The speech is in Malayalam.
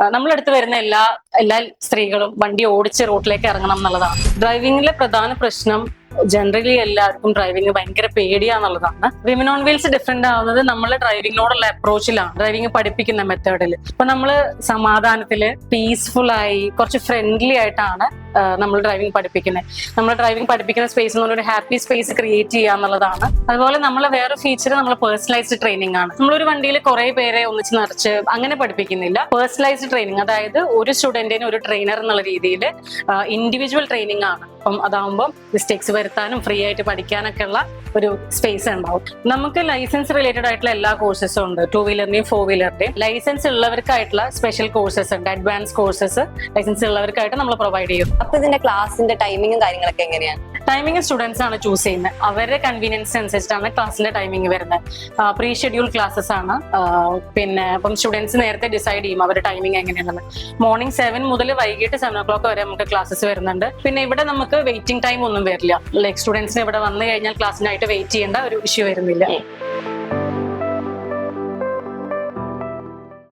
നമ്മളടുത്ത് വരുന്ന എല്ലാ എല്ലാ സ്ത്രീകളും വണ്ടി ഓടിച്ച് റോഡിലേക്ക് ഇറങ്ങണം എന്നുള്ളതാണ്. ഡ്രൈവിംഗിലെ പ്രധാന പ്രശ്നം ജനറലി എല്ലാവർക്കും ഡ്രൈവിംഗ് ഭയങ്കര പേടിയാന്നുള്ളതാണ്. വിമൻ ഓൺ വീൽസ് ഡിഫറെന്റ് ആവുന്നത് നമ്മൾ ഡ്രൈവിങ്ങിനോടുള്ള അപ്രോച്ചിലാണ് ഡ്രൈവിംഗ് പഠിപ്പിക്കുന്ന മെത്തേഡിൽ ഇപ്പൊ നമ്മൾ സമാധാനത്തിൽ പീസ്ഫുൾ ആയി കുറച്ച് ഫ്രണ്ട്ലി ആയിട്ടാണ് നമ്മൾ ഡ്രൈവിംഗ് പഠിപ്പിക്കുന്നത് നമ്മൾ ഡ്രൈവിംഗ് പഠിപ്പിക്കുന്ന സ്പേസ് എന്ന് ഒരു ഹാപ്പി സ്പേസ് ക്രിയേറ്റ് ചെയ്യുക എന്നുള്ളതാണ്. അതുപോലെ നമ്മൾ വേറെ ഫീച്ചർ നമ്മൾ പേഴ്സണലൈസ്ഡ് ട്രെയിനിങ് ആണ്. നമ്മളൊരു വണ്ടിയിൽ കുറെ പേരെ ഒന്നിച്ച് നിറച്ച് അങ്ങനെ പഠിപ്പിക്കുന്നില്ല. പേഴ്സണലൈസ്ഡ് ട്രെയിനിങ് അതായത് ഒരു സ്റ്റുഡന്റിന് ഒരു ട്രെയിനർ എന്നുള്ള രീതിയിൽ ഇൻഡിവിജ്വൽ ട്രെയിനിങ് ആണ്. അപ്പം അതാവുമ്പോൾ മിസ്റ്റേക്സ് വരുത്താനും ഫ്രീ ആയിട്ട് പഠിക്കാനൊക്കെ ഉള്ള ഒരു സ്പേസ് ഉണ്ടാവും. നമുക്ക് ലൈസൻസ് റിലേറ്റഡ് ആയിട്ടുള്ള എല്ലാ കോഴ്സസും ഉണ്ട്. ടൂ വീലറിന്റെയും ഫോർ വീലറിന്റെയും ലൈസൻസ് ഉള്ളവർക്കായിട്ടുള്ള സ്പെഷ്യൽ കോഴ്സസ് ഉണ്ട്. അഡ്വാൻസ് കോഴ്സസ് ലൈസൻസ് ഉള്ളവർക്കായിട്ട് നമ്മൾ പ്രൊവൈഡ് ചെയ്യും അപ്പൊ ഇതിന്റെ ക്ലാസിന്റെ ടൈമിങ്ങും കാര്യങ്ങളൊക്കെ എങ്ങനെയാണ്? ടൈമിംഗ് സ്റ്റുഡൻസ് ആണ് ചൂസ് ചെയ്യുന്നത് അവരുടെ കൺവീനിയൻസ് അനുസരിച്ചിട്ടാണ് ക്ലാസ്സിന്റെ ടൈമിംഗ് വരുന്നത് പ്രീ ഷെഡ്യൂൾ ക്ലാസ്സസ് ആണ്. പിന്നെ അപ്പം സ്റ്റുഡൻസ് നേരത്തെ ഡിസൈഡ് ചെയ്യും അവരുടെ ടൈമിംഗ് എങ്ങനെയാണെന്ന്. മോർണിംഗ് സെവൻ മുതൽ വൈകിട്ട് സെവൻ ഓ ക്ലോക്ക് വരെ നമുക്ക് ക്ലാസ്സസ് വരുന്നുണ്ട്. പിന്നെ ഇവിടെ നമുക്ക് വെയിറ്റിംഗ് ടൈം ഒന്നും വരില്ല. ലൈക്ക് സ്റ്റുഡൻസിന് ഇവിടെ വന്നു കഴിഞ്ഞാൽ ക്ലാസ്സിനായിട്ട് വെയിറ്റ് ചെയ്യേണ്ട ഒരു ഇഷ്യൂ വരുന്നില്ല.